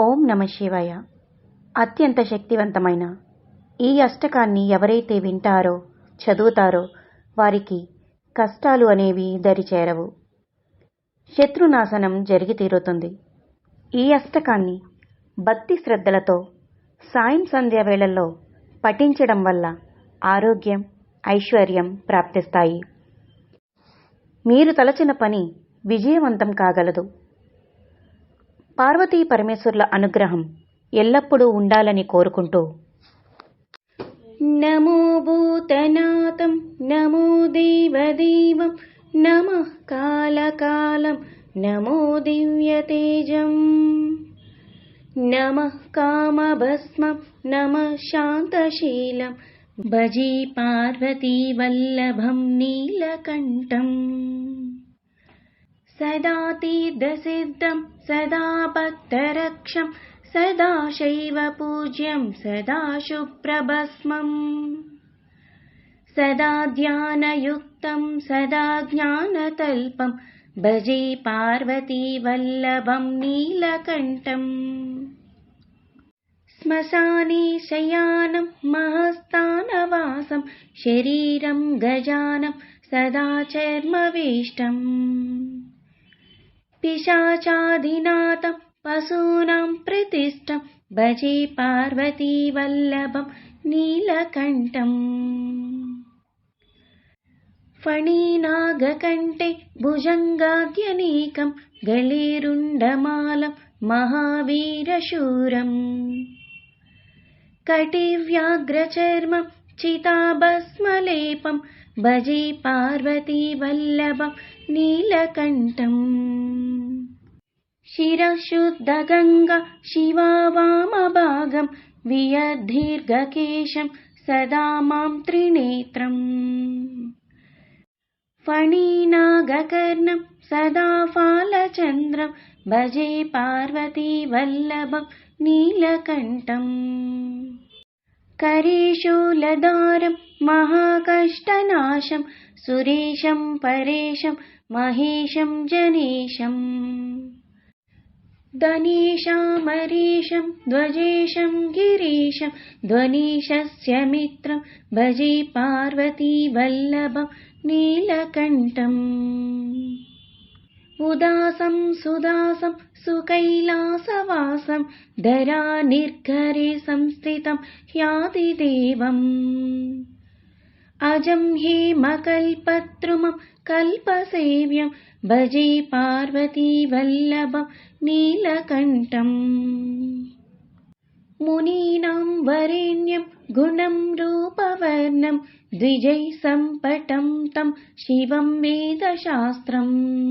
ఓం నమ శివాయ. అత్యంత శక్తివంతమైన ఈ అష్టకాన్ని ఎవరైతే వింటారో చదువుతారో వారికి కష్టాలు అనేవి దరిచేరవు. శత్రునాశనం జరిగి తీరుతుంది ఈ అష్టకాన్ని భక్తి శ్రద్ధలతో సాయం సంధ్య వేళల్లో పఠించడం వల్ల ఆరోగ్యం ఐశ్వర్యం ప్రాప్తిస్తాయి. మీరు తలచిన పని విజయవంతం కాగలదు. పార్వతీ పరమేశ్వరుల అనుగ్రహం ఎల్లప్పుడూ ఉండాలని కోరుకుంటూ. నమో భూతనాథం నమో దేవదేవం నమ కాలకాలం నమో దివ్యతేజం. నమ కామభస్మం నమ శాంతశీలం భజీ పార్వతీవల్లభం నీలకంఠం. सदा तीर्थसिद्धं सदा भक्तरक्षं सदा शैव पूज्यं सदा सदाशुप्रभस्मम् सदा ध्यानयुक्तं सदा ज्ञानतल्पं भजे पार्वतीवल्लभं नीलकण्ठम्। श्मशाने शयानं महस्तानवासं शरीरं गजानं सदा चर्मवेष्टम्। पिशाचादिनाथं पशूनां प्रतिष्ठं। भजे पार्वतीवल्लभं नीलकण्ठम्। फणीनागकण्ठे भुजङ्गाद्यनेकं गलेरुण्डमालं महावीरशूरम्। कटिव्याघ्रचर्मं चिताभस्मलेपं भजे पार्वतीवल्लभं नीलकण्ठम्। शिरशुद्धगङ्गा शिवा वामभागं वियद्धीर्घकेशं सदा मां त्रिनेत्रम्। फणीनागकर्णं सदा फालचन्द्रं भजे पार्वतीवल्लभं नीलकण्ठम् करेशूलदारं महाकष्टनाशं सुरेशं परेशं महेशं जनेशम्। धनेशामरेशं ध्वजेशं गिरीशं ध्वनीशस्य मित्रं भजे पार्वतीवल्लभं नीलकण्ठम् उदासं सुदासं सुकैलासवासं दरा निर्घरे संस्थितं ह्यादिदेवम्। अजं हेमकल्पत्रुमं कल्पसेव्यं भजे पार्वतीवल्लभं नीलकण्ठम्। मुनीनां वरेण्यं गुणं रूपवर्णं द्विजैः सम्पटं तं शिवं वेदशास्त्रम्।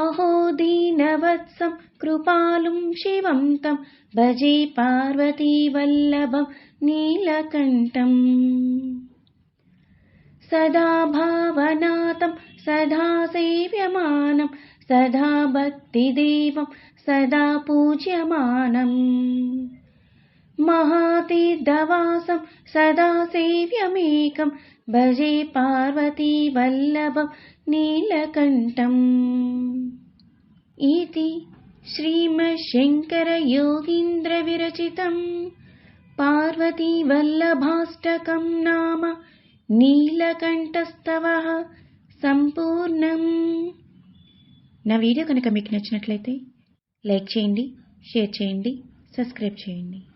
अहो दीनवत्सं कृपालुं शिवं तं भजे पार्वतीवल्लभं नीलकण्ठम्। सदा भावनातं सदा सेव्यमानं सदा भक्तिदेवं सदा पूज्यमानम् महा సదా సేవ్యమానం సదా భక్తిదేవం సదా పూజ్యమానం మహాతీర్థవాసం సదా సేవ్యమేకం భజే పార్వతీ వల్లభం నీలకంఠం इति श्रीमशङ्करयोगीन्द्रविरचितं पार्वतीवल्लभाष्टकं नाम నీలకంఠస్తవః సంపూర్ణం నా వీడియో కనుక మీకు నచ్చినట్లయితే లైక్ చేయండి షేర్ చేయండి సబ్స్క్రైబ్ చేయండి